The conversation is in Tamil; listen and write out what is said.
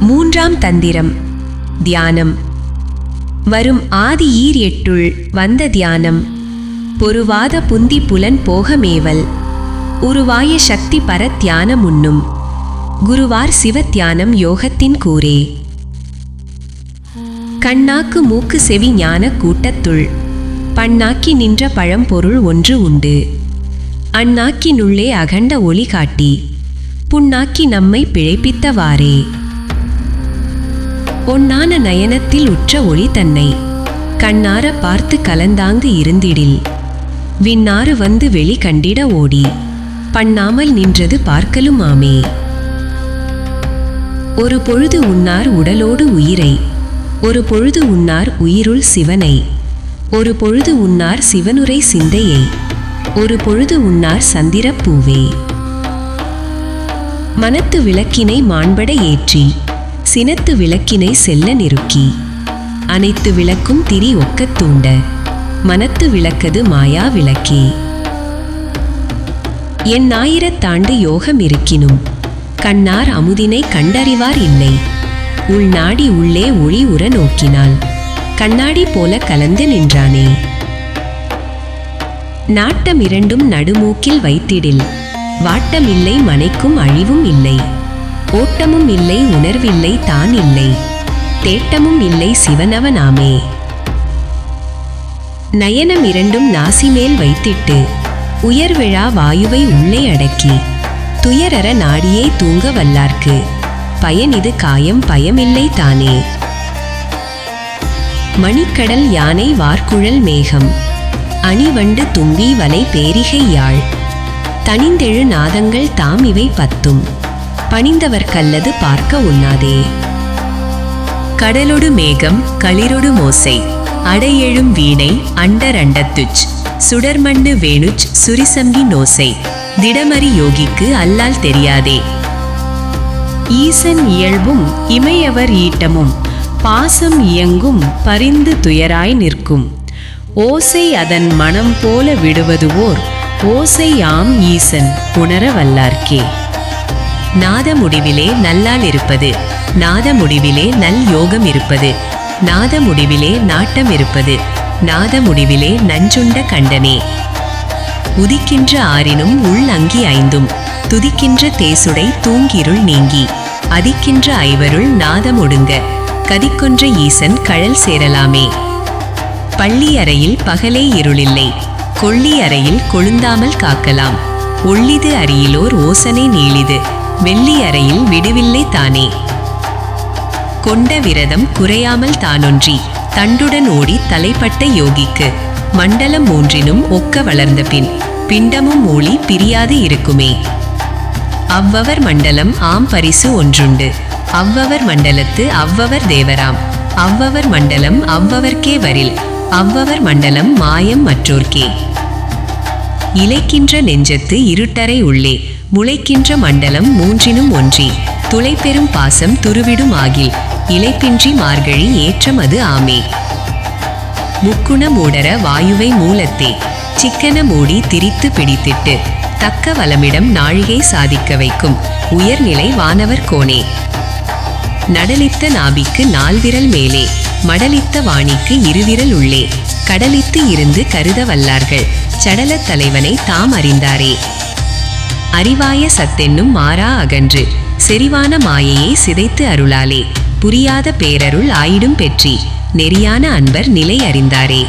மூன்றாம் தந்திரம். தியானம். வரும் ஆதி ஈர் எட்டுள் வந்த தியானம். பொருவாத புந்தி புலன் போகமேவல். உருவாய சக்தி பர தியானம் உண்ணும். குருவார் சிவ தியானம் யோகத்தின் கூரே. கண்ணாக்கு மூக்கு செவி ஞான கூட்டத்துள். பண்ணாக்கி நின்ற பழம்பொருள் ஒன்று உண்டு. அந்நாக்கினுள்ளே அகண்ட ஒளி காட்டி. புண்ணாக்கி நம்மை பிழைப்பித்தவாறே. பொன்னான நயனத்தில் உற்ற ஒளி தன்னை. கண்ணார பார்த்து கலந்தாங்கு இருந்திடில். விண்ணாறு வந்து வெளி கண்டிட ஓடி. பண்ணாமல் நின்றது பார்க்கலுமாமே ஒரு பொழுது உன்னார் உடலோடு உயிரை. ஒரு பொழுது உன்னார் உயிருள் சிவனை. ஒரு பொழுது உன்னார் சிவனுரை சிந்தையை. ஒரு பொழுது உன்னார் சந்திரப்பூவே மனத்து விளக்கினை மாண்பட ஏற்றி. சினத்து விளக்கினை செல்ல நெருக்கி. அனைத்து விளக்கும் திரி ஒக்கத் தூண்ட. மனத்து விளக்கது மாயா விளக்கே. என் ஆயிரத்தாண்டு யோகம் இருக்கினும். கண்ணார் அமுதினை கண்டறிவார் இல்லை உள்நாடி உள்ளே ஒளி உற நோக்கினாள் கண்ணாடி போல கலந்து நின்றானே. நாட்டம் இரண்டும் நடுமூக்கில் வைத்திடில். வாட்டமில்லை மனைக்கும் அழிவும் இல்லை. ஓட்டமும் இல்லை உணர்வில்லை தான் இல்லை. தேட்டமும் இல்லை சிவனவனாமே. நயனம் இரண்டும் நாசிமேல் வைத்திட்டு உயர்விழா வாயுவை உள்ளே அடக்கி துயரற நாடியே தூங்க வல்லார்க்கு. பயன் இது காயம் பயமில்லை தானே. மணிக்கடல் யானை வார்குழல் மேகம். அணிவண்டு தும்பி வலை பேரிகை யாழ் தனிந்தெழு நாதங்கள் தாம் இவை பத்தும். பணிந்தவர் கல்லது பார்க்க உண்ணாதே. கடலொடு மேகம் களிரொடு மோசை அடையெழும் வீணை அண்டரண்டத்துச் சுடர்மண்ணு வேணுச் சுரிசங்கி நோசை திடமறி யோகிக்கு அல்லால் தெரியாதே. ஈசன் இயல்பும் இமையவர் ஈட்டமும் பாசம் இயங்கும் பரிந்து துயராய் நிற்கும். ஓசை அதன் மனம் போல விடுவதுவோர் ஓசை ஈசன் உணர வல்லார்க்கே. நாத முடிவிலே நல்லால் இருப்பது. நாத முடிவிலே நல் யோகம் இருப்பது. நாத முடிவிலே நாட்டம் இருப்பது. நாத முடிவிலே நஞ்சுண்ட கண்டனே. உதிக்கின்ற ஆறினும் உள் அங்கி ஐந்தும். துதிக்கின்ற தேசுடை தூங்கிருள் நீங்கி. அதிக்கின்ற ஐவருள் நாதம் ஒடுங்க. கதிக்கொன்ற ஈசன் கழல் சேரலாமே. பள்ளி அறையில் பகலே இருளில்லை. கொள்ளி அறையில் கொழுந்தாமல் காக்கலாம். ஒள்ளிது அரியிலோர் ஓசனை நீளிது. வெள்ளி அறையில் விடுவில்லை தானே. கொண்ட விரதம் குறையாமல் தானொன்றி தண்டுடன் ஓடி தலைப்பட்ட யோகிக்கு மண்டலம் மூன்றினும் ஒக்க வளர்ந்த பின் பிண்டமும் மூழி பிரியாது இருக்குமே. அவ்வவர் மண்டலம் ஆம் பரிசு ஒன்றுண்டு அவ்வவர் மண்டலத்து அவ்வவர் தேவராம் அவ்வவர் மண்டலம் அவ்வவர்க்கே வரில் அவ்வவர் மண்டலம் மாயம் மற்றோர்க்கே. இலைக்கின்ற நெஞ்சத்து இருட்டறை உள்ளே முளைக்கின்ற மண்டலம் மூன்றினும் ஒன்றி. துளைப்பெரும் பாசம் துருவிடும் ஆகில். இலைப்பின்றி மார்கழி ஏற்றம் அது ஆமே. முக்குண மூடர வாயுவை மூலத்தே. சிக்கன மூடி திரித்து பிடித்திட்டு. தக்க வளமிடம் நாழிகை சாதிக்க வைக்கும். உயர்நிலை வானவர் கோணே நடலித்த நாபிக்கு நால்விரல் மேலே. மடலித்த வாணிக்கு இருவிரல் உள்ளே. கடலித்து இருந்து கருத வல்லார்கள். சடலத் தலைவனை தாம் அறிந்தாரே. அறிவாய சத்தென்னும் மாறா அகன்று. செறிவான மாயையை சிதைத்து அருளாலே. புரியாத பேரருள் ஆயிடும் பெற்றி. நெறியான அன்பர் நிலை அறிந்தாரே.